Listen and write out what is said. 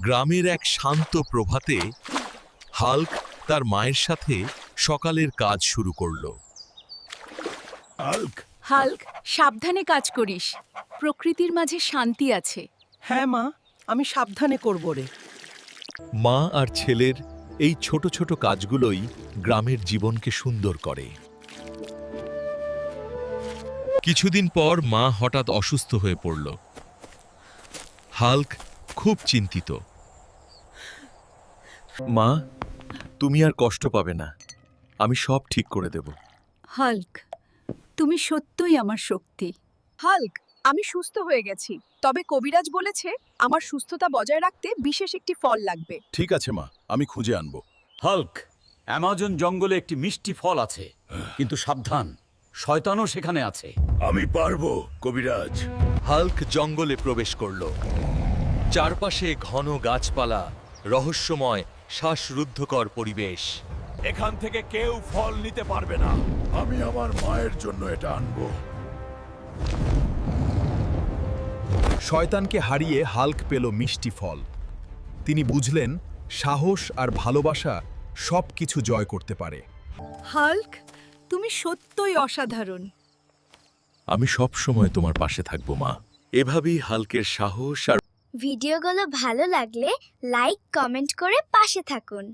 গ্রামের এক শান্ত প্রভাতে হাল্ক তার মায়ের সাথে সকালের কাজ শুরু করল। হাল্ক? হাল্ক সাবধানে কাজ করিস। প্রকৃতির মাঝে শান্তি আছে। হ্যাঁ মা আমি সাবধানে করব রে। মা আর ছেলের এই ছোট ছোট কাজগুলোই গ্রামের জীবনকে সুন্দর করে। কিছুদিন পর মা হঠাৎ অসুস্থ হয়ে পড়ল। হাল্ক খুব চিন্তিত। মা তুমি আর কষ্ট পাবে না। আমি সব ঠিক করে দেব। হাল্ক তুমি সত্যই আমার শক্তি। হাল্ক আমি সুস্থ হয়ে গেছি। তবে কবিরাজ বলেছে আমার সুস্থতা বজায় রাখতে বিশেষ একটি ফল লাগবে। ঠিক আছে মা আমি খুঁজে আনব। হাল্ক অ্যামাজন জঙ্গলে একটি মিষ্টি ফল আছে। কিন্তু সাবধান শয়তানও সেখানে আছে। আমি পারব কবিরাজ। হাল্ক জঙ্গলে প্রবেশ করল। চারপাশে ঘন গাছপালা রহস্যময় শ্বাসরুদ্ধকর পরিবেশ। এখান থেকে কেউ ফল নিতে পারবে না। আমি আমার মায়ের জন্য এটা আনব। শয়তানকে হারিয়ে হাল্ক পেল মিষ্টি ফল। তিনি বুঝলেন সাহস আর ভালোবাসা সব কিছু জয় করতে পারে। হাল্ক তুমি সত্যই অসাধারণ। আমি সব সময় তোমার পাশে থাকব মা। এভাবেই হালকের সাহস আর ভিডিওগুলো ভালো লাগলে লাইক কমেন্ট করে পাশে থাকুন।